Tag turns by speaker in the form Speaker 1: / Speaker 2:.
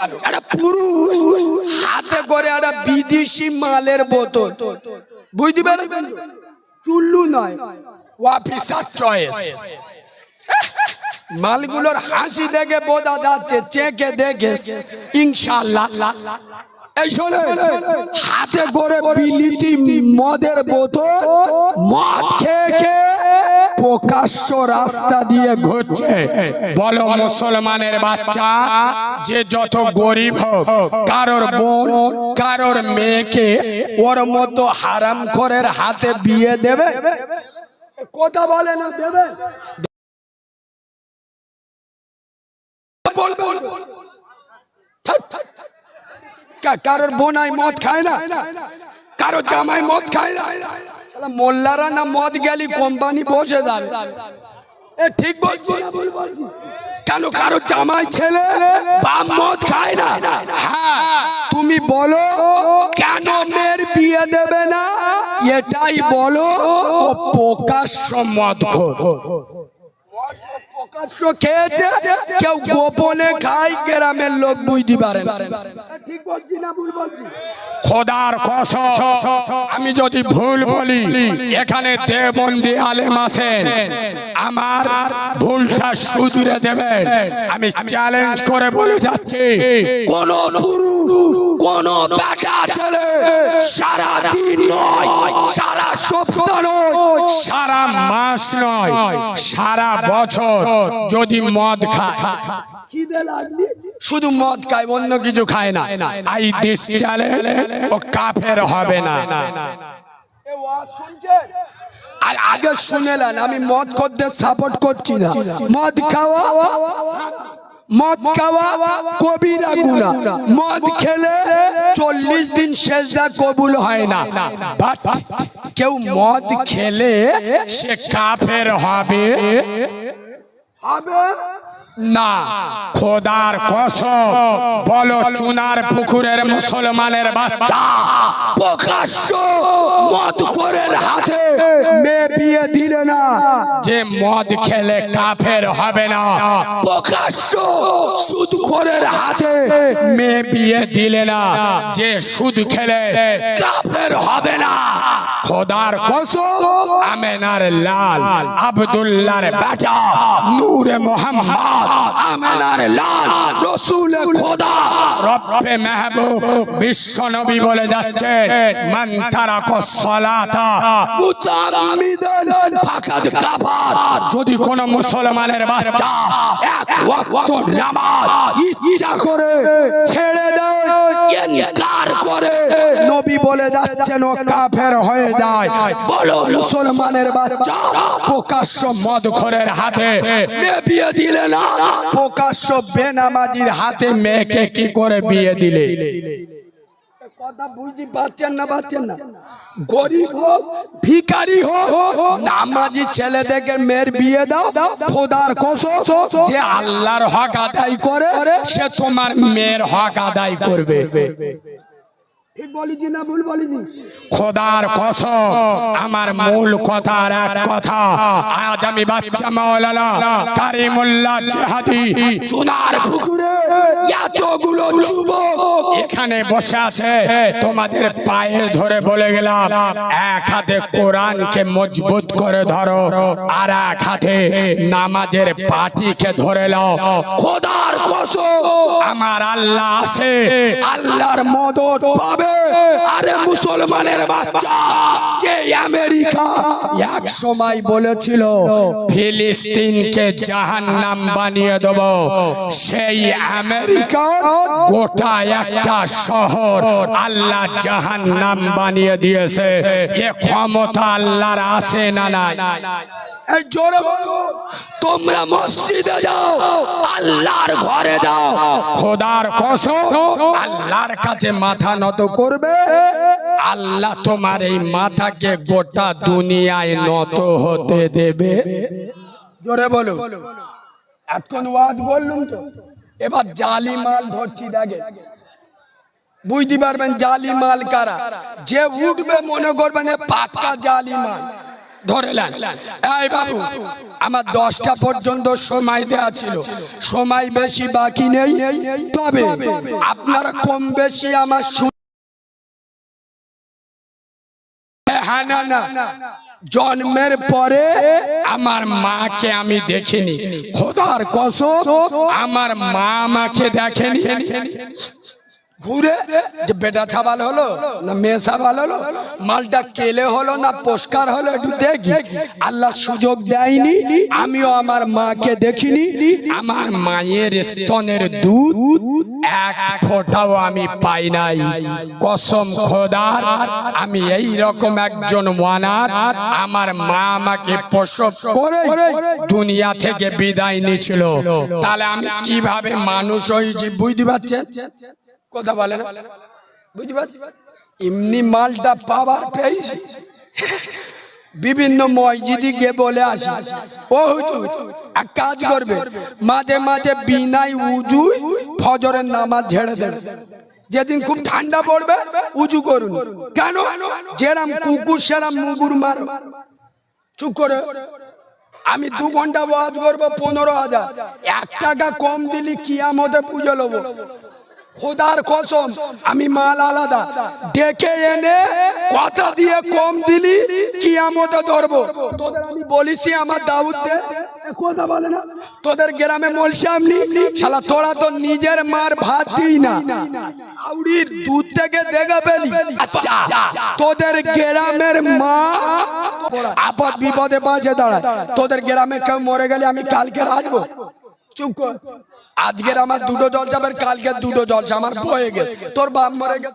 Speaker 1: একটা পুরুষ হাতে করে একটা বিদেশি মালের বোতল। বুঝতে পারবেন চুল্লু নয়। অফিসার চয়েস মালগুলোর হাসি দেখে বোঝা যাচ্ছে চেকে দেখে। ইনশাল্লাহ এই শোনে হাতে করে বিলিতি মদের বোতল মদ খেয়ে খেয়ে প্রকাশ্য রাস্তা দিয়ে ঘুরছে। বলো মুসলমানের বাচ্চা যে যত গরিব হোক কারোর বোন কারোর মেয়েকে ওর মতো হারাম খরের হাতে বিয়ে দেবে? কথা বলে না দেবে। বলবে থাক, থাক, থাক। কা- কারোর বোনাই মদ খায় না। কারও জামাই মদ খায় না। মোল্লারা না মদ গেলি কোম্পানি বসে যাবে। এ ঠিক বলছি? কেন কারও জামাই ছেলে বাপ মদ খায় না? হ্যাঁ তুমি বলো কেন মেয়ের বিয়ে দেবে না? এটাই বলো প্রকাশ্য মদ খোর। প্রকাশ্য খেয়েছে কেউ গোপনে খায় গ্রামের লোক বুঝতে পারে ঠিক বলছি না ভুল বলছি? খোদার কসম আমি যদি ভুল বলি এখানে দেবন্দি আলেম আছেন। আমার ভুলটা শুধরে দেবেন। আমি চ্যালেঞ্জ করে বলে যাচ্ছি। কোন পুরুষ কোন ছেলে সারা দিন নয় সারা সপ্তাহ নয় সারা মাস নয় সারা বছর যদি মদ খায়। শুধু মদ খায় অন্য কিছু খায় না। আই দেশ চালে ও কাফের হবে না। আর আগে শুনেলেন আমি মদ করতে সাপোর্ট করছি না। মদ খাওয়া মদ খাওয়া কবিরা গুণা মদ খেলে চল্লিশ দিন সেজদা কবুল হয় না। বাট কেউ মদ খেলে সে কাফের হবে? না। খোদার কসম বলো চুনার পুকুরের মুসলমানের বাচ্চা। প্রকাশ্য করের হাতে মেয়ে বিয়ে দিলে না। যে মদ খেলে কাফের হবে না। প্রকাশ্য সুদ খোরের হাতে মেয়ে বিয়ে দিলে না যে সুদ খেলে কাফের হবে না। খোদার কসম আমেনার লাল আব্দুল্লাহর বেটা নূরে মোহাম্মদ আমেনার লাল রসুল খোদা রব্বে মেহবুব বিশ্ব নবী বলে যাচ্ছে মান তারাকা সালাতা। মুতাম্মিদান ফাকাদ যদি কোন মুসলমানের বাচ্চা এক ওয়াক্ত নামাজ ইচ্ছা করে ছেড়ে দেয়, ইনকার করে, নবী বলে যাচ্ছেন ও কাফের হয়ে যায়। বলো, মুসলমানের বাচ্চা প্রকাশ্য মদখোরের হাতে মেয়ে বিয়ে দিলে না? প্রকাশ্য বেনামাজির হাতে মেয়েকে কি করে বিয়ে দিলে? গরিব হোক মেয়ের বিয়ে দাও আল্লাহর হক আদায় করে, সে তোমার মেয়ের হক আদায় করবে ঠিক বলিছি না ভুল বলিছি এখানে বসে আছে, তোমাদের পায়ে ধরে বলে গেলাম, এক হাতে কোরআনকে মজবুত করে ধরো, আর এক হাতে নামাজের পাটিকে ধরে নাও। খোদার কসম, আমার আল্লাহ আছে, আল্লাহর মদত পাবে। আরে মুসলমানের বাচ্চা। যে আমেরিকা। এক সময় বলেছিল ফিলিস্তিনকে জাহান্নাম বানিয়ে দেব। সেই আমেরিকা গোটা একটা শহর আল্লাহ জাহান্নাম বানিয়ে দিয়েছে। এ ক্ষমতা আল্লাহর আছে না নাই? বলো, তোমরা মসজিদে যাও আল্লাহর ঘরে যাও। খোদার কসম আল্লাহর কাছে মাথা নত করবে। আল্লাহ তোমার এই মাথাকে গোটা দুনিয়ায় নত হতে দেবে। জোরে বলো। এতক্ষণ ওয়াজ বললুম তো। এবার জালি মাল ধরছি দেখে। বুঝতে পারবেন জালি মাল কারা? যে উঠবে মনে করবেন এ পাক্কা জালি মাল। আমার দশটা পর্যন্ত সময় দেওয়া ছিল। সময় বেশি বাকি নেই। তবে আপনারা কম বেশি আমার জন্মের পরে আমার মাকে আমি দেখিনি। খোদার কসম আমার মা আমাকে দেখেনি। ঘুরে যে বেটা ছাবাল হলো না মেয়ে ছাবাল হলো, মালটা কেলে হলো না পোস্কার হলো একটু দেখি। আল্লাহ সুযোগ দেয়নি, আমিও আমার মাকে দেখিনি, আমার মায়ের স্তনের দুধ এক ফোঁটাও আমি পাই নাই। কসম খোদার, আমি এই রকম একজন ওয়ানার, আমার মা আমাকে প্রসব করে দুনিয়া থেকে বিদায় নিয়েছিল। তাহলে আমি কীভাবে মানুষ হয়েছি বুঝতে পারছেন? কথা বলে না। বুঝতে পারছি? এমনি মালটা পাওয়ার পেয়েছি। বিভিন্ন মসজিদি গিয়ে বলে আসি। ও এক কাজ করবে। মাঝে মাঝে বিনাই উজুই ফজরের নামাজ ঝেড়ে দেবে। যেদিন খুব ঠান্ডা পড়বে, উজু করুন। কেন? যেরাম কুকুর, সেরাম মুগুর মার। চুপ করে। আমি দু ঘণ্টা ওয়াজ করব, পনেরো হাজার। এক টাকা কম দিলি কিয়ামতে পুজো লবো। খোদার কসম, আমি মাল আলাদা। ডেকে এনে কথা দিয়ে কম দিলি, কিয়ামতে ধরবো। তোদের আমি বলিছি আমার দাউদ তোদের গ্রামে বলছি আমি শালা, তোরা তো নিজের মার ভাত দিই না। আউরির দুধ থেকে দেখে পেলি। আচ্ছা তোদের গ্রামের মা আপদ বিপদে পাশে দাঁড়ায়। তোদের গ্রামে কেউ মরে গেলে আমি কালকে রাখব চুপ কর। আজকের আমার দুটো জলসা আবার কালকে দুটো জল আমার হয়ে গেছে। তোর বাপ মরে গেছে।